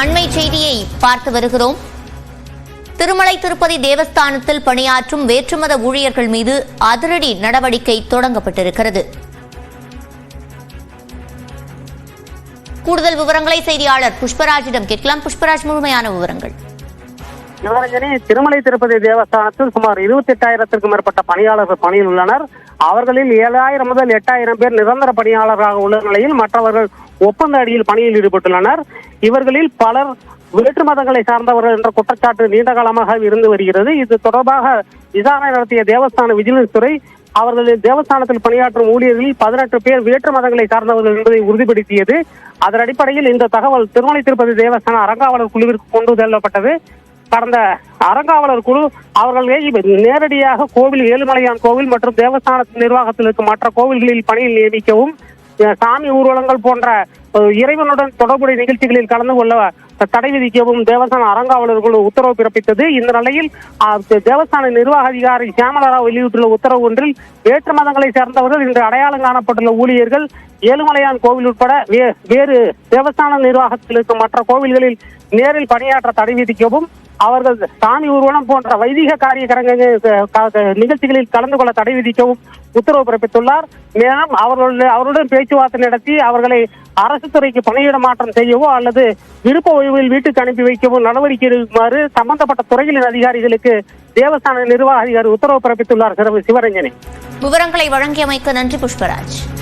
அண்மை செய்தியை பார்த்து வருகிறோம். திருமலை திருப்பதி தேவஸ்தானத்தில் பணியாற்றும் வேற்றுமத ஊழியர்கள் மீது அதிரடி நடவடிக்கை தொடங்கப்பட்டிருக்கிறது. கூடுதல் விவரங்களை செய்தியாளர் புஷ்பராஜிடம் கேட்கலாம். புஷ்பராஜ் முழுமையான விவரங்கள். யுவரஞ்சனி திருமலை திருப்பதி தேவஸ்தானத்தில் சுமார் இருபத்தி எட்டாயிரத்திற்கும் மேற்பட்ட பணியாளர்கள் பணியில் உள்ளனர். அவர்களில் ஏழாயிரம் முதல் எட்டாயிரம் பேர் நிரந்தர பணியாளராக உள்ள நிலையில் மற்றவர்கள் ஒப்பந்த அடியில் பணியில் ஈடுபட்டுள்ளனர். இவர்களில் பலர் வேற்று மதங்களை சார்ந்தவர்கள் என்ற குற்றச்சாட்டு நீண்ட காலமாக இருந்து வருகிறது. இது தொடர்பாக விசாரணை நடத்திய தேவஸ்தான விஜிலன்ஸ் துறை அவர்களின் தேவஸ்தானத்தில் பணியாற்றும் ஊழியர்களில் பதினெட்டு பேர் வேற்று மதங்களை சார்ந்தவர்கள் என்பதை உறுதிப்படுத்தியது. அதன் அடிப்படையில் இந்த தகவல் திருமலை திருப்பதி தேவஸ்தான அறங்காவலர் குழுவிற்கு கொண்டு செல்லப்பட்டது கடந்த அறங்காவலர் குழு அவர்களை நேரடியாக கோவில் ஏழுமலையான் கோவில் மற்றும் தேவஸ்தான நிர்வாகத்தில் இருக்கும் மற்ற கோவில்களில் பணியில் நியமிக்கவும் சாமி ஊர்வலங்கள் போன்ற இறைவனுடன் தொடர்புடைய நிகழ்ச்சிகளில் கலந்து கொள்ள தடை விதிக்கவும் தேவஸ்தான அறங்காவலர்கள் உத்தரவு பிறப்பித்தது. இந்த நிலையில் தேவஸ்தான நிர்வாக அதிகாரி சியாமலராவ் வெளியிட்டுள்ள உத்தரவு ஒன்றில் வேற்று மதங்களை சேர்ந்தவர்கள் இன்று அடையாளம் காணப்பட்டுள்ள ஊழியர்கள் ஏழுமலையான் கோவில் உட்பட வே- வேறு தேவஸ்தான நிர்வாகத்தில் இருக்கும் மற்ற கோவில்களில் நேரில் பணியாற்ற தடை விதிக்கவும் அவர்கள் சாமி ஊர்வலம் போன்ற வைதிக காரிய நிகழ்ச்சிகளில் கலந்து கொள்ள தடை விதிக்கவும் உத்தரவு பிறப்பித்துள்ளார். மேலும் அவர்களுடைய அவருடன் பேச்சுவார்த்தை நடத்தி அவர்களை அரசு துறைக்கு பணியிட மாற்றம் செய்யவோ அல்லது விருப்ப ஓய்வில் வீட்டுக்கு அனுப்பி வைக்கவோ நடவடிக்கை எடுக்குமாறு சம்பந்தப்பட்ட துறைகளின் அதிகாரிகளுக்கு தேவஸ்தான நிர்வாக அதிகாரி உத்தரவு பிறப்பித்துள்ளார். சிவ- சிவரஞ்சனி. விவரங்களை வழங்கியமைக்கு நன்றி புஷ்பராஜ்.